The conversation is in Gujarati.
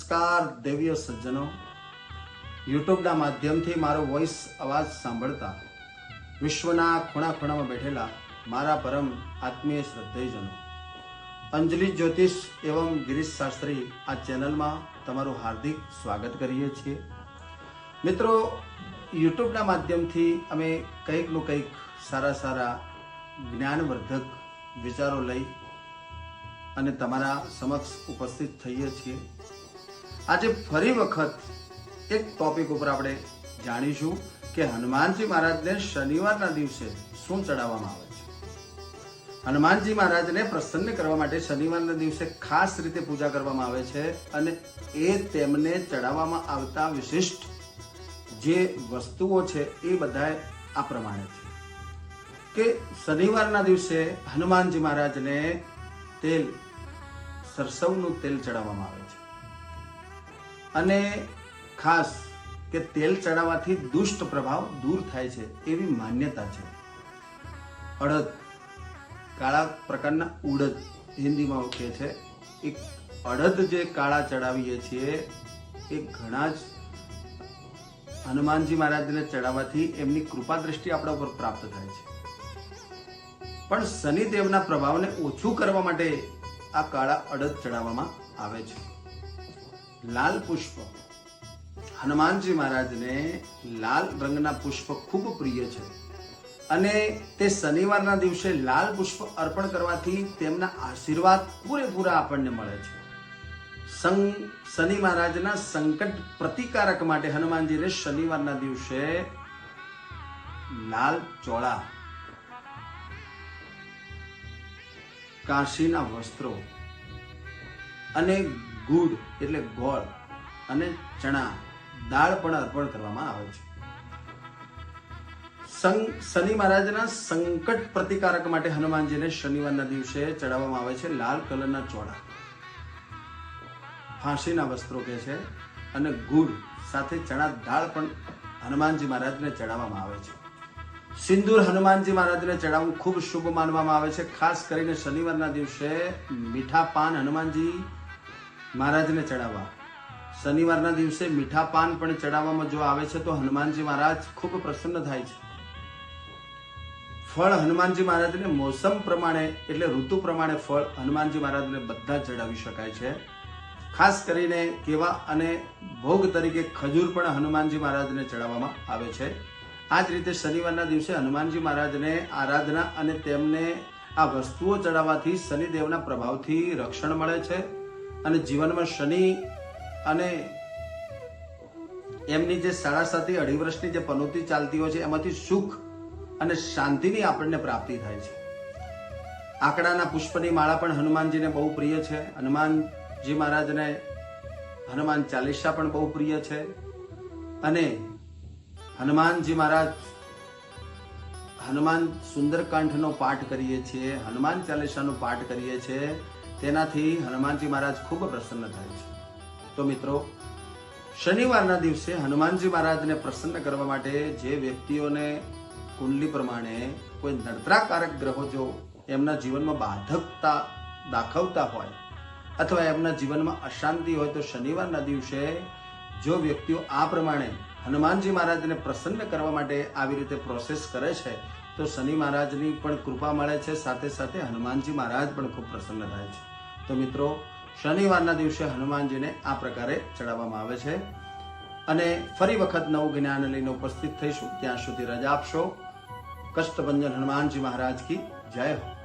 નમસ્કાર દેવીઓ સજ્જનો. યુટ્યુબના માધ્યમથી મારો વોઇસ અવાજ સાંભળતા વિશ્વના ખૂણા ખૂણામાં બેઠેલા મારા પરમ આત્મીય શ્રદ્ધેયજનો. અંજલિ જ્યોતિષ એવં ગિરીશ શાસ્ત્રી આ ચેનલમાં તમારું હાર્દિક સ્વાગત કરીએ છીએ. મિત્રો યુટ્યુબના માધ્યમથી અમે કંઈકનું કંઈક સારા સારા જ્ઞાનવર્ધક વિચારો લઈ અને તમારા સમક્ષ ઉપસ્થિત થઈએ છીએ. આજે ફરી વખત એક ટોપિક ઉપર આપણે જાણીશું કે હનુમાનજી મહારાજને શનિવારના દિવસે શું ચડાવવામાં આવે છે. હનુમાનજી મહારાજને પ્રસન્ન કરવા માટે શનિવારના દિવસે ખાસ રીતે પૂજા કરવામાં આવે છે અને એ તેમને ચડાવવામાં આવતા વિશિષ્ટ જે વસ્તુઓ છે એ બધા આ પ્રમાણે છે. કે શનિવારના દિવસે હનુમાનજી મહારાજને તેલ, સરસવનું તેલ ચડાવવામાં આવે અને ખાસ કે તેલ ચડાવવાથી દુષ્ટ પ્રભાવ દૂર થાય છે એવી માન્યતા છે. અડદ, કાળા પ્રકારના ઉડદ, હિન્દીમાં કહે છે, એક અડદ જે કાળા ચડાવીએ છીએ, એ ઘણા જ હનુમાનજી મહારાજને ચડાવવાથી એમની કૃપા દ્રષ્ટિ આપણા ઉપર પ્રાપ્ત થાય છે. પણ શનિદેવના પ્રભાવને ઓછું કરવા માટે આ કાળા અડદ ચડાવવામાં આવે છે. લાલ પુષ્પ. હનુમાનજી મહારાજને લાલ રંગના પુષ્પ ખૂબ પ્રિય છે. અને તે શનિવારના દિવસે લાલ પુષ્પ અર્પણ કરવાથી તેમના આશીર્વાદ પૂરેપૂરા આપણને મળે છે. શનિ મહારાજના સંકટ પ્રતિકારક માટે હનુમાનજીને શનિવારના દિવસે લાલ ચોળા, કાશીના વસ્ત્રો અને ગુડ એટલે ગોળ અને ચણા. દાળ પણ અર્પણ કરવામાં આવે છે. શનિ મહારાજના સંકટ પ્રતિકારક માટે હનુમાનજીને શનિવારના દિવસે ચડાવવામાં આવે છે લાલ કલરના ચોળા. ફાંસીના વસ્ત્રો કહે છે અને ગુડ સાથે ચણા દાળ પણ હનુમાનજી મહારાજને ચડાવવામાં આવે છે. સિંદૂર હનુમાનજી મહારાજને ચડાવવું ખૂબ શુભ માનવામાં આવે છે. ખાસ કરીને શનિવારના દિવસે મીઠા પાન હનુમાનજી મહારાજને ચડાવવા. શનિવારના દિવસે મીઠા પાન પણ ચડાવવામાં જો આવે છે, તો હનુમાનજી મહારાજ ખૂબ પ્રસન્ન થાય છે. ફળ હનુમાનજી મહારાજને મોસમ પ્રમાણે, એટલે ઋતુ પ્રમાણે ફળ હનુમાનજી મહારાજને બધા ચડાવી શકાય છે. ખાસ કરીને કેવા અને ભોગ તરીકે ખજૂર પણ હનુમાનજી મહારાજને ચડાવવામાં આવે છે. આ જ રીતે શનિવારના દિવસે હનુમાનજી મહારાજને આરાધના અને તેમને આ વસ્તુઓ ચડાવવાથી શનિદેવના પ્રભાવથી રક્ષણ મળે છે. અને જીવનમાં શનિ અને એમની જે સાડા સાતથી અઢી વર્ષની જે પનોતી ચાલતી હોય છે, એમાંથી સુખ અને શાંતિની આપણને પ્રાપ્તિ થાય છે. આંકડાના પુષ્પની માળા પણ હનુમાનજીને બહુ પ્રિય છે. હનુમાનજી મહારાજને હનુમાન ચાલીસા પણ બહુ પ્રિય છે. અને હનુમાનજી મહારાજ હનુમાન સુંદરકાંઠનો પાઠ કરીએ છીએ, હનુમાન ચાલીસાનો પાઠ કરીએ છીએ. તેનાથી હનુમાનજી મહારાજ ખૂબ પ્રસન્ન થાય છે. તો મિત્રો, શનિવારના દિવસે હનુમાનજી મહારાજને પ્રસન્ન કરવા માટે જે વ્યક્તિઓને કુંડલી પ્રમાણે કોઈ નડતરાકારક ગ્રહો જો એમના જીવનમાં બાધકતા દાખવતા હોય અથવા એમના જીવનમાં અશાંતિ હોય તો શનિવારના દિવસે જો વ્યક્તિઓ આ પ્રમાણે હનુમાનજી મહારાજને પ્રસન્ન કરવા માટે આવી રીતે પ્રોસેસ કરે છે તો શનિ મહારાજની પણ કૃપા મળે છે. સાથે સાથે હનુમાનજી મહારાજ પણ ખૂબ પ્રસન્ન થાય છે. તો મિત્રો, શનિવારના દિવસે હનુમાનજીને આ પ્રકારે ચડાવવામાં આવે છે. અને ફરી વખત નવું જ્ઞાન લઈને ઉપસ્થિત થઈશું. ત્યાં સુધી રજા આપશો. કષ્ટભંજન હનુમાનજી મહારાજ કી જય હો.